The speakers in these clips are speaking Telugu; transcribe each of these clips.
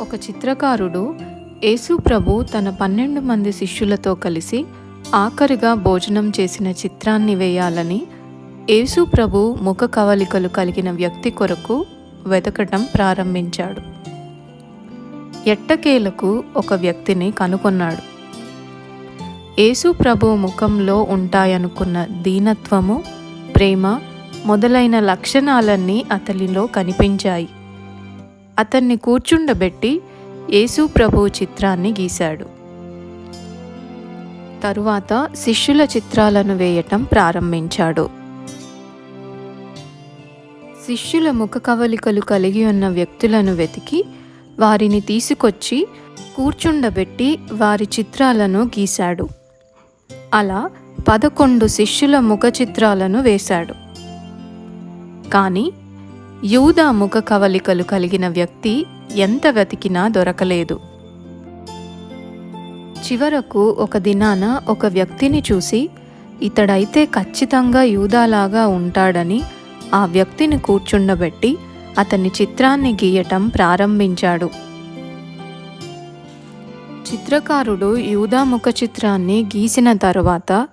ఒక చిత్రకారుడు యేసు ప్రభు తన పన్నెండు మంది శిష్యులతో కలిసి ఆఖరిగా భోజనం చేసిన చిత్రాన్ని వేయాలని యేసు ప్రభు ముఖ కవలికలు కలిగిన వ్యక్తి కొరకు వెతకటం ప్రారంభించాడు. ఎట్టకేలకు ఒక వ్యక్తిని కనుగొన్నాడు. యేసు ప్రభు ముఖంలో ఉంటాయనుకున్న దీనత్వము ప్రేమ మొదలైన లక్షణాలన్నీ అతనిలో కనిపించాయి. అతన్ని కూర్చుండబెట్టి యేసు చిత్రాన్ని గీశాడు. తరువాత శిష్యుల చిత్రాలను వేయటం ప్రారంభించాడు. శిష్యుల ముఖ కవలికలు కలిగి ఉన్న వ్యక్తులను వెతికి వారిని తీసుకొచ్చి కూర్చుండబెట్టి వారి చిత్రాలను గీశాడు. అలా పదకొండు శిష్యుల ముఖ చిత్రాలను వేశాడు. కానీ యూదా ముఖ కవలికలు కలిగిన వ్యక్తి ఎంత వెతికినా దొరకలేదు. చివరకు ఒక దినాన ఒక వ్యక్తిని చూసి ఇతడైతే ఖచ్చితంగా యూదాలాగా ఉంటాడని ఆ వ్యక్తిని కూర్చుండబెట్టి అతని చిత్రాన్ని గీయటం ప్రారంభించాడు. చిత్రకారుడు యూదా ముఖ చిత్రాన్ని గీసిన తరువాత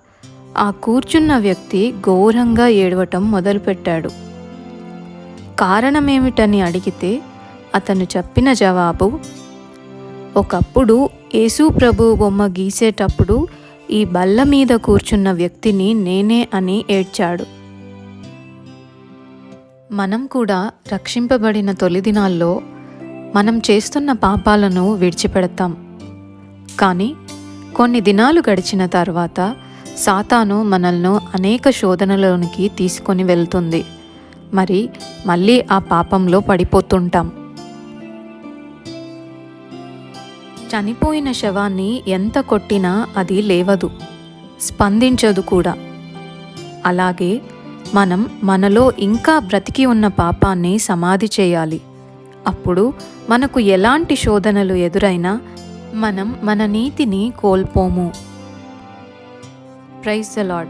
ఆ కూర్చున్న వ్యక్తి ఘోరంగా ఏడవటం మొదలుపెట్టాడు. కారణమేమిటని అడిగితే అతను చెప్పిన జవాబు ఒకప్పుడు యేసు ప్రభు బొమ్మ గీసేటప్పుడు ఈ బల్ల మీద కూర్చున్న వ్యక్తిని నేనే అని ఏడ్చాడు. మనం కూడా రక్షింపబడిన తొలి దినాల్లో మనం చేస్తున్న పాపాలను విడిచిపెడతాం. కానీ కొన్ని దినాలు గడిచిన తర్వాత సాతాను మనల్ని అనేక శోధనలోనికి తీసుకొని వెళ్తుంది. మరి మళ్ళీ ఆ పాపంలో పడిపోతుంటాం. చనిపోయిన శవాన్ని ఎంత కొట్టినా అది లేవదు. స్పందించదు కూడా. అలాగే మనం మనలో ఇంకా బ్రతికి ఉన్న పాపాన్ని సమాధి చేయాలి. అప్పుడు మనకు ఎలాంటి శోధనలు ఎదురైనా మనం మన నీతిని కోల్పోము. Praise the lord